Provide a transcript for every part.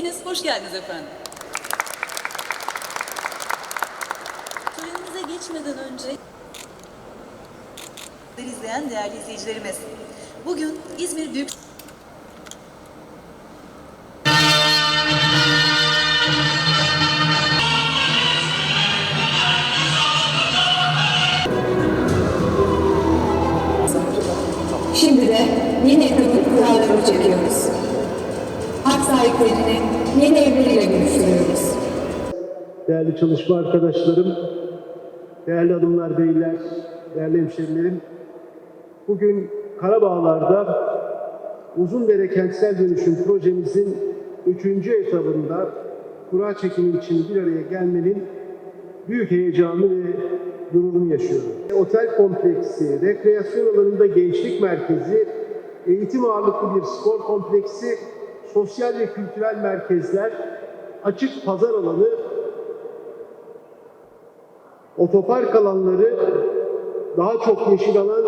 Hepiniz hoş geldiniz efendim. Törenimize geçmeden önce izleyen değerli izleyicilerimiz. Bugün İzmir Büyük Şimdi de yeni ekonomik kuralları çekiyoruz. Sahiplerini yeni evleriyle görüştürüyoruz. değerli çalışma arkadaşlarım, değerli hanımlar, beyler, değerli hemşerilerim. Bugün Karabağlar'da Uzundere Kentsel Dönüşüm projemizin üçüncü etabında kura çekimi için bir araya gelmenin büyük heyecanı ve gururunu yaşıyorum. Otel kompleksi, rekreasyon alanında gençlik merkezi, eğitim ağırlıklı bir spor kompleksi, sosyal ve kültürel merkezler, açık pazar alanı otopark alanları daha çok yeşil alan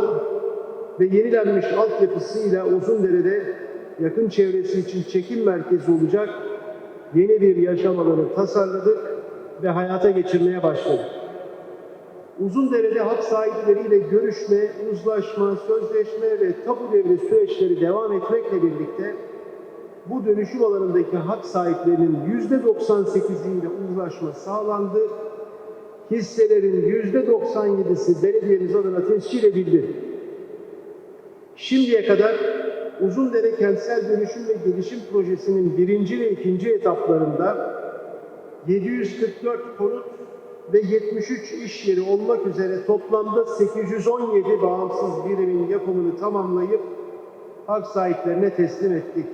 ve yenilenmiş altyapısıyla Uzundere'de yakın çevresi için çekim merkezi olacak yeni bir yaşam alanı tasarladık ve hayata geçirmeye başladık. Uzundere'de hak sahipleriyle görüşme, uzlaşma, sözleşme ve tapu devri süreçleri devam etmekle birlikte bu dönüşüm alanındaki hak sahiplerinin %98'iyle uzlaşma sağlandı hisselerin yüzde 97'si belediyemiz adına tescil edildi. Şimdiye kadar Uzundere Kentsel Dönüşüm ve Gelişim Projesi'nin birinci ve ikinci etaplarında 744 konut ve 73 iş yeri olmak üzere toplamda 817 bağımsız birimin yapımını tamamlayıp hak sahiplerine teslim ettik.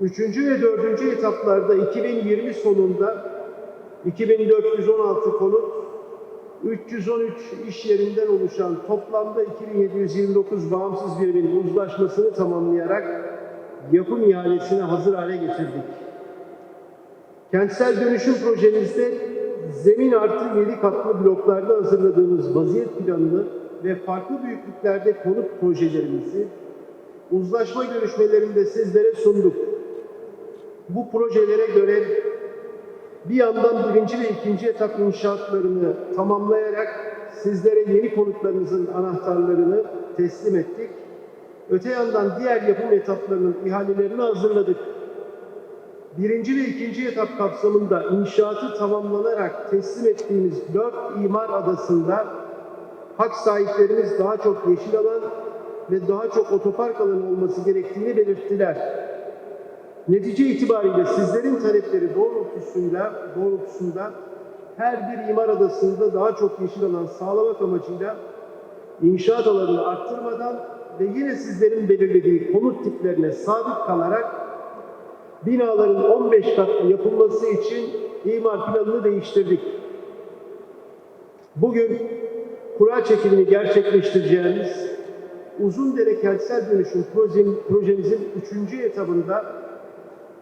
Üçüncü ve dördüncü etaplarda 2020 sonunda 2416 konut, 313 iş yerinden oluşan toplamda 2729 bağımsız birimin uzlaşmasını tamamlayarak yapım ihalesine hazır hale getirdik. Kentsel dönüşüm projemizde zemin artı 7 katlı bloklarda hazırladığımız vaziyet planını ve farklı büyüklüklerde konut projelerimizi uzlaşma görüşmelerinde sizlere sunduk. Bu projelere göre bir yandan birinci ve ikinci etap inşaatlarını tamamlayarak sizlere yeni konutlarınızın anahtarlarını teslim ettik. Öte yandan diğer yapım etaplarının ihalelerini hazırladık. Birinci ve ikinci etap kapsamında inşaatı tamamlanarak teslim ettiğimiz dört imar adasında hak sahiplerimiz daha çok yeşil alan ve daha çok otopark alanı olması gerektiğini belirttiler. Netice itibariyle sizlerin talepleri doğrultusuyla, doğrultusunda her bir imar adasında daha çok yeşil alan sağlamak amacıyla inşaat alanını arttırmadan ve yine sizlerin belirlediği konut tiplerine sabit kalarak binaların 15 katlı yapılması için imar planını değiştirdik. Bugün kura çekimini gerçekleştireceğimiz Uzundere Kentsel Dönüşüm projem- projemizin üçüncü etabında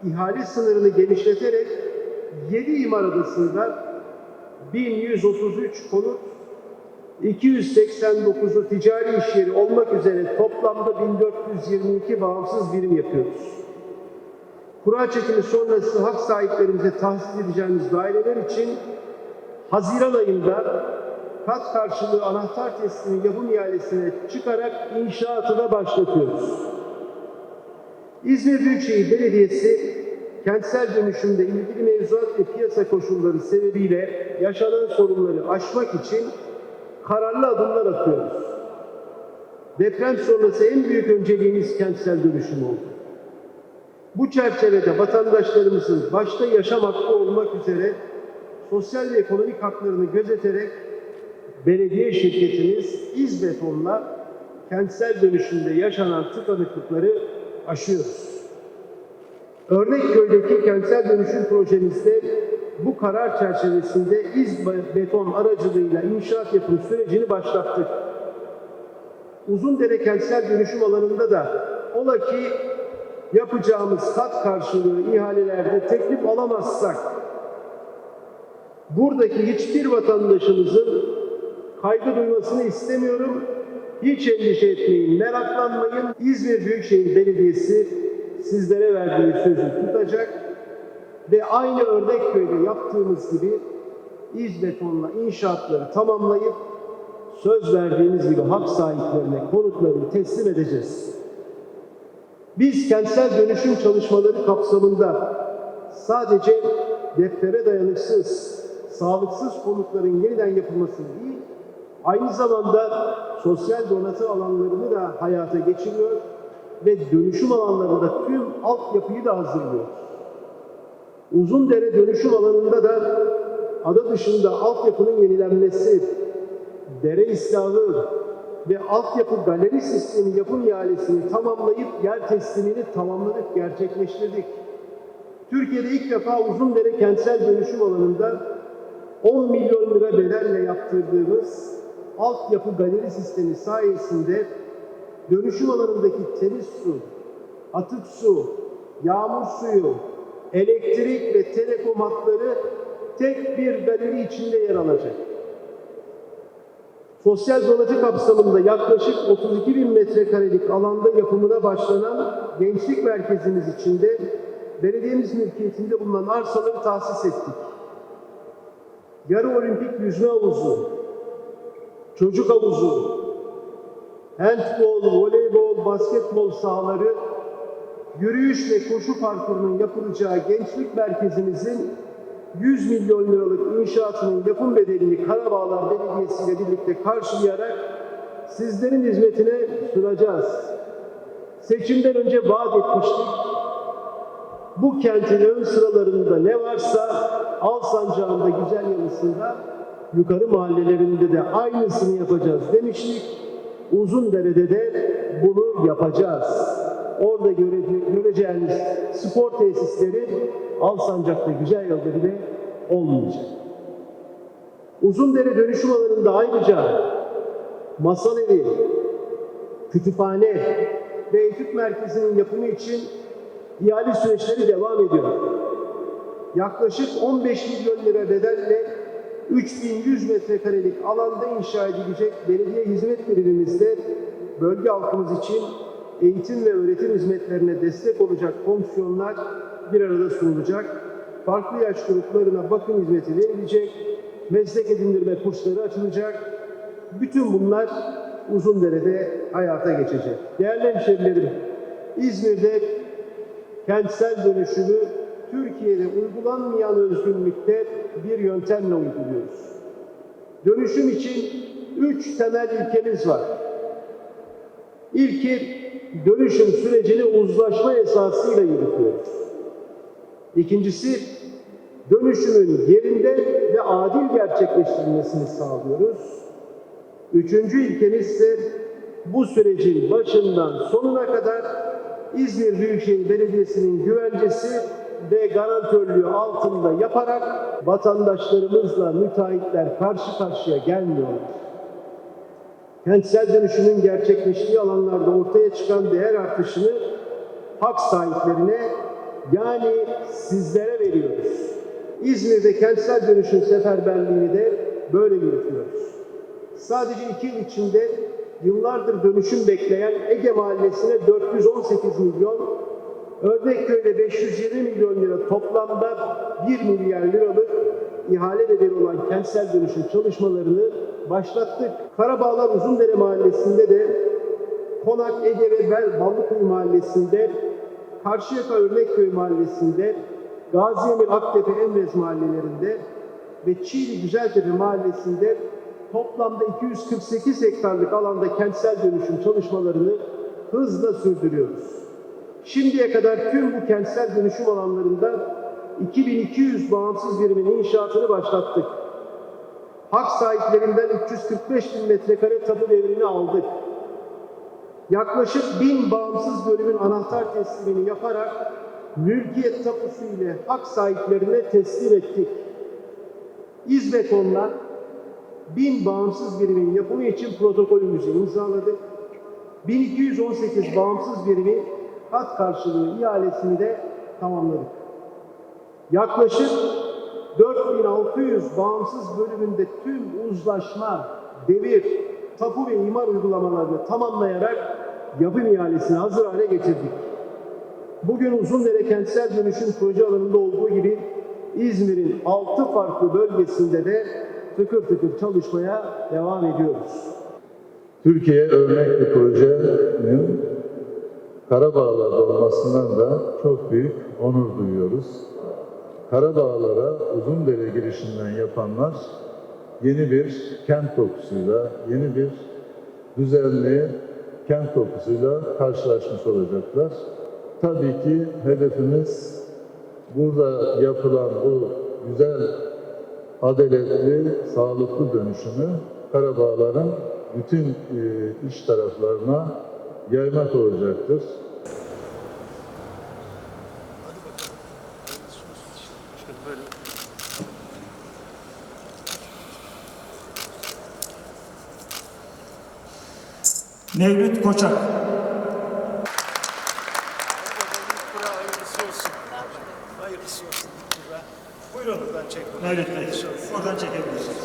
ihale sınırını genişleterek 7 imar adasında 1133 konut, 289'u ticari iş yeri olmak üzere toplamda 1422 bağımsız birim yapıyoruz. Kura çekimi sonrası hak sahiplerimize tahsis edeceğimiz daireler için Haziran ayında kat karşılığı anahtar teslimi yapım ihalesine çıkarak inşaatı da başlatıyoruz. İzmir Büyükşehir Belediyesi kentsel dönüşümde ilgili mevzuat ve piyasa koşulları sebebiyle yaşanan sorunları aşmak için kararlı adımlar atıyoruz. Deprem sonrası en büyük önceliğimiz kentsel dönüşüm oldu. Bu çerçevede vatandaşlarımızın başta yaşam hakkı olmak üzere sosyal ve ekonomik haklarını gözeterek belediye şirketimiz İzbeton'la kentsel dönüşümde yaşanan tıkanıklıkları aşıyoruz. Örnekköy'deki kentsel dönüşüm projemizde bu karar çerçevesinde İzbeton aracılığıyla inşaat yapım sürecini başlattık. Uzundere kentsel dönüşüm alanında da ola ki yapacağımız kat karşılığı ihalelerde teklif alamazsak buradaki hiçbir vatandaşımızın kaygı duymasını istemiyorum. Hiç endişe etmeyin, meraklanmayın. İzmir Büyükşehir Belediyesi sizlere verdiği sözü tutacak ve aynı Örnekköy'de yaptığımız gibi İzbeton'la inşaatları tamamlayıp söz verdiğimiz gibi hak sahiplerine konutlarını teslim edeceğiz. Biz kentsel dönüşüm çalışmaları kapsamında sadece deftere dayanıksız, sağlıksız konutların yeniden yapılması değil, aynı zamanda sosyal donatı alanlarını da hayata geçiriyor ve dönüşüm alanlarında tüm altyapıyı da hazırlıyor. Uzundere dönüşüm alanında da ada dışında altyapının yenilenmesi, dere islahı ve altyapı galeri sistemi yapım ihalesini tamamlayıp yer teslimini tamamladık, gerçekleştirdik. Türkiye'de ilk defa Uzundere kentsel dönüşüm alanında 10 milyon lira bedelle yaptırdığımız altyapı galeri sistemi sayesinde dönüşüm alanındaki temiz su, atık su, yağmur suyu, elektrik ve telekom hatları tek bir galeri içinde yer alacak. Sosyal donatı kapsamında yaklaşık 32 bin metrekarelik alanda yapımına başlanan gençlik merkezimiz içinde belediyemiz mülkiyetinde bulunan arsaları tahsis ettik. Yarı olimpik yüzme havuzu, çocuk havuzu, handbol, voleybol, basketbol sahaları, yürüyüş ve koşu parkurunun yapılacağı gençlik merkezimizin 100 milyon liralık inşaatının yapım bedelini Karabağlar Belediyesi ile birlikte karşılayarak sizlerin hizmetine sunacağız. Seçimden önce vaat etmiştik. Bu kentin ön sıralarında ne varsa Alsancak'ın da güzel yanısında yukarı mahallelerinde de aynısını yapacağız demiştik. Uzundere'de de bunu yapacağız. Orada göre- göreceğiniz spor tesisleri Alsancak'ta güzel yolda bile olmayacak. Uzundere dönüşüm alanında ayrıca masal evi, kütüphane ve etüt merkezinin yapımı için ihale süreçleri devam ediyor. Yaklaşık 15 milyon lira bedelle 3100 metrekarelik alanda inşa edilecek belediye hizmet birimimizde bölge halkımız için eğitim ve öğretim hizmetlerine destek olacak fonksiyonlar bir arada sunulacak. Farklı yaş gruplarına bakım hizmeti verilecek, meslek edindirme kursları açılacak. Bütün bunlar Uzundere'de hayata geçecek. Değerli hemşerilerim, İzmir'de kentsel dönüşümü Türkiye'de uygulanmayan özgünlükte bir yöntemle uyguluyoruz. Dönüşüm için üç temel ilkemiz var. İlki dönüşüm sürecini uzlaşma esasıyla yürütüyoruz. İkincisi dönüşümün yerinde ve adil gerçekleştirilmesini sağlıyoruz. Üçüncü ilkemiz ise bu sürecin başından sonuna kadar İzmir Büyükşehir Belediyesi'nin güvencesi ve garantörlüğü altında yaparak vatandaşlarımızla müteahhitler karşı karşıya gelmiyorlar. Kentsel dönüşümün gerçekleştiği alanlarda ortaya çıkan değer artışını hak sahiplerine yani sizlere veriyoruz. İzmir'de kentsel dönüşüm seferberliğini de böyle yürütüyoruz. Sadece iki yıl içinde yıllardır dönüşüm bekleyen Ege Mahallesi'ne 418 milyon, Örnekköy'de 520 milyon lira toplamda 1 milyar liralık ihale bedeli olan kentsel dönüşüm çalışmalarını başlattık. Karabağlar Uzundere Mahallesi'nde de Konak Ege ve Bel Ballıkuyu Mahallesi'nde, Karşıyaka Örnekköy Mahallesi'nde, Gaziemir Aktepe Emrez mahallelerinde ve Çiğli Güzeltepe Mahallesi'nde toplamda 248 hektarlık alanda kentsel dönüşüm çalışmalarını hızla sürdürüyoruz. Şimdiye kadar tüm bu kentsel dönüşüm alanlarında 2200 bağımsız birimin inşaatını başlattık. Hak sahiplerinden 345 bin metrekare tapu devrini aldık. Yaklaşık bin bağımsız bölümün anahtar teslimini yaparak mülkiyet tapusu ile hak sahiplerine teslim ettik. İzbeton'la bin bağımsız birimin yapımı için protokolümüzü imzaladık. 1218 bağımsız birimin kat karşılığı ihalesini de tamamladık. Yaklaşık 4600 bağımsız bölümünde tüm uzlaşma, devir, tapu ve imar uygulamalarını tamamlayarak yapım ihalesini hazır hale getirdik. Bugün Uzundere kentsel dönüşüm proje alanında olduğu gibi İzmir'in altı farklı bölgesinde de tıkır tıkır çalışmaya devam ediyoruz. Türkiye örnek bir projenin Karabağlar'da olmasından da çok büyük onur duyuyoruz. Karabağlar'a Uzundere girişinden yapanlar yeni bir kent dokusuyla, yeni bir düzenli kent dokusuyla karşılaşmış olacaklar. Tabii ki hedefimiz burada yapılan bu güzel, adaletli, sağlıklı dönüşümü Karabağların bütün e, iç taraflarına yaymak olacaktır. Mevlüt Koçak. Hayırlısı olsun. Hayırlısı olsun. Buyurun. Buradan çek. Mevlüt Bey. Oradan çekebilirsiniz.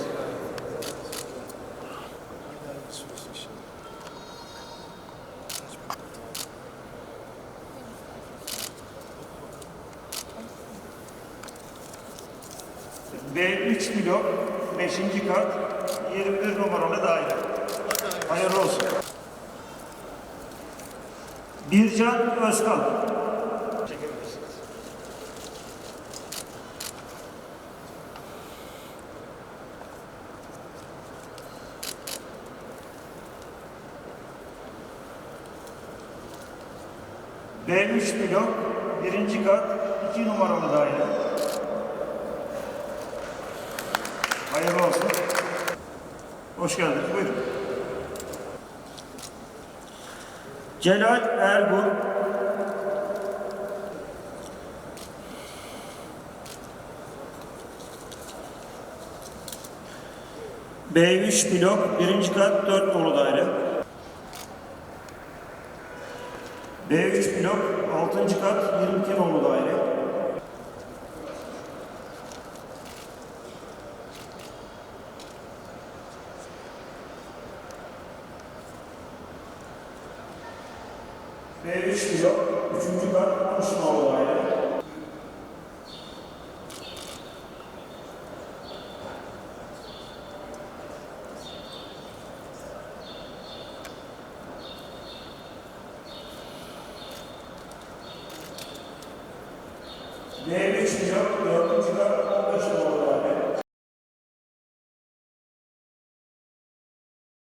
Hayırlısı olsun inşallah. B3 blok 5. kat 21 numaralı daire. Hayırlı olsun. Bircan Özkan. Çekebilirsiniz. B3 blok 1. kat 2 numaralı daire. Hayırlı olsun. Hoş geldiniz. Buyurun. Celal Ergun. B3 blok 1. kat 4 dolu daire. B3 blok 6. kat 22 nolu daire. B3 blok 3. kat 13